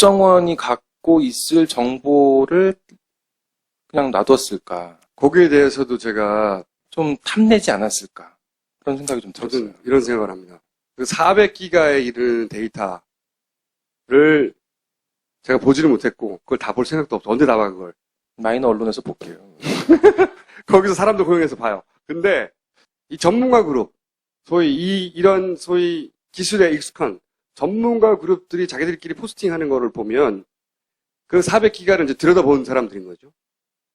국정원이 갖고 있을 정보를 그냥 놔뒀을까? 거기에 대해서도 제가 좀 탐내지 않았을까? 그런 생각이 좀 저도 들었어요. 이런 생각을 합니다. 그 400기가에 이르는 데이터를 제가 보지를 못했고 그걸 다 볼 생각도 없어. 언제 다봐 그걸. 마이너 언론에서 볼게요. 거기서 사람도 고용해서 봐요. 근데 이 전문가 그룹, 소위 이 이런 소위 기술에 익숙한 전문가 그룹들이 자기들끼리 포스팅하는 거를 보면 그 400기가를 이제 들여다본 사람들인 거죠.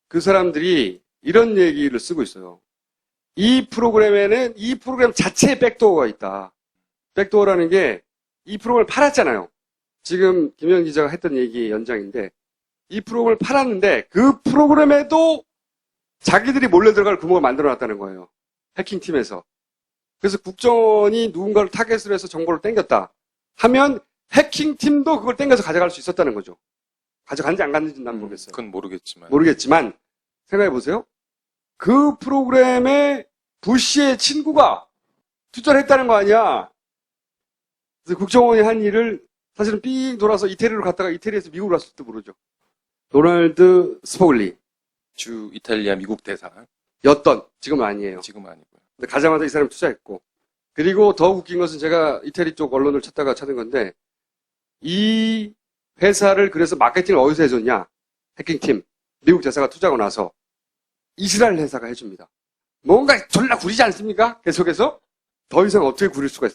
그 사람들이 이런 얘기를 쓰고 있어요. 이 프로그램에는 이 프로그램 자체에 백도어가 있다. 백도어라는 게 이 프로그램을 팔았잖아요. 지금 김현 기자가 했던 얘기 연장인데 이 프로그램을 팔았는데 그 프로그램에도 자기들이 몰래 들어갈 구멍을 만들어 놨다는 거예요. 해킹팀에서. 그래서 국정원이 누군가를 타겟으로 해서 정보를 땡겼다. 하면 해킹팀도 그걸 땡겨서 가져갈 수 있었다는 거죠. 가져간지 안 갔는지 난 모르겠어요. 그건 모르겠지만. 모르겠지만 생각해 보세요. 그 프로그램에 부시의 친구가 투자를 했다는 거 아니야. 그래서 국정원이 한 일을 사실은 삥 돌아서 이태리로 갔다가 이태리에서 미국으로 왔을지도 모르죠. 도널드 스포글리 주 이탈리아 미국 대사. 였던 지금은 아니에요. 지금 아니고요. 근데 가자마자 이 사람이 투자했고 그리고 더 웃긴 것은 제가 이태리 쪽 언론을 찾다가 찾은 건데 이 회사를 그래서 마케팅을 어디서 해줬냐? 해킹팀. 미국 대사가 투자하고 나서 이스라엘 회사가 해줍니다. 뭔가 졸라 구리지 않습니까? 계속해서 더 이상 어떻게 구릴 수가 있어요